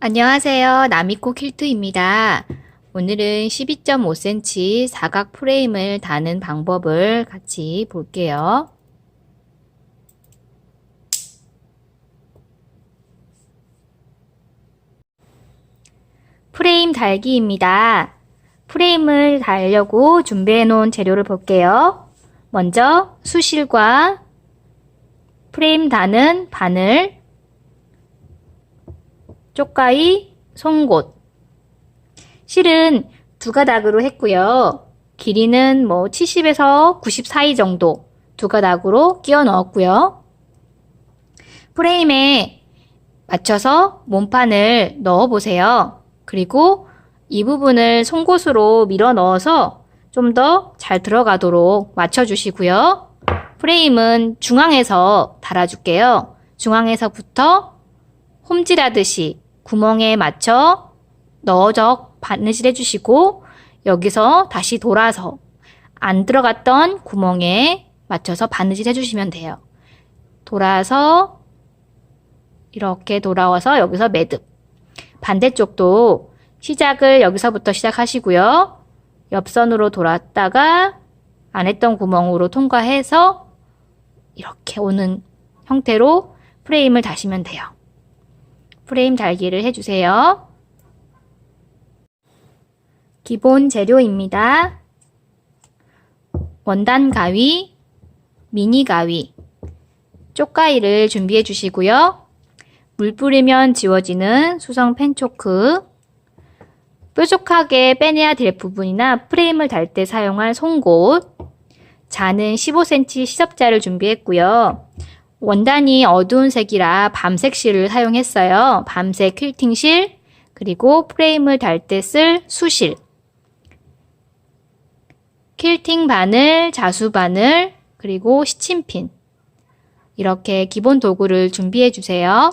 안녕하세요. 나미코 퀼트입니다. 오늘은 12.5cm 사각 프레임을 다는 방법을 같이 볼게요. 프레임 달기입니다. 프레임을 달려고 준비해 놓은 재료를 볼게요. 먼저 수실과 프레임 다는 바늘, 쪽가이, 송곳. 실은 두 가닥으로 했고요. 길이는 뭐 70에서 90 사이 정도 두 가닥으로 끼워 넣었고요. 프레임에 맞춰서 몸판을 넣어 보세요. 그리고 이 부분을 송곳으로 밀어 넣어서 좀 더 잘 들어가도록 맞춰 주시고요. 프레임은 중앙에서 달아줄게요. 중앙에서부터 홈질하듯이 구멍에 맞춰 넣어져 바느질 해주시고 여기서 다시 돌아서 안 들어갔던 구멍에 맞춰서 바느질 해주시면 돼요. 돌아서 이렇게 돌아와서 여기서 매듭. 반대쪽도 시작을 여기서부터 시작하시고요. 옆선으로 돌았다가 안 했던 구멍으로 통과해서 이렇게 오는 형태로 프레임을 다시면 돼요. 프레임 달기를 해주세요. 기본 재료입니다. 원단 가위, 미니 가위, 쪽가위를 준비해 주시고요. 물 뿌리면 지워지는 수성 펜초크, 뾰족하게 빼내야 될 부분이나 프레임을 달 때 사용할 송곳, 자는 15cm 시접자를 준비했고요. 원단이 어두운 색이라 밤색 실을 사용했어요. 밤색 퀼팅 실, 그리고 프레임을 달 때 쓸 수실, 퀼팅 바늘, 자수 바늘, 그리고 시침핀. 이렇게 기본 도구를 준비해 주세요.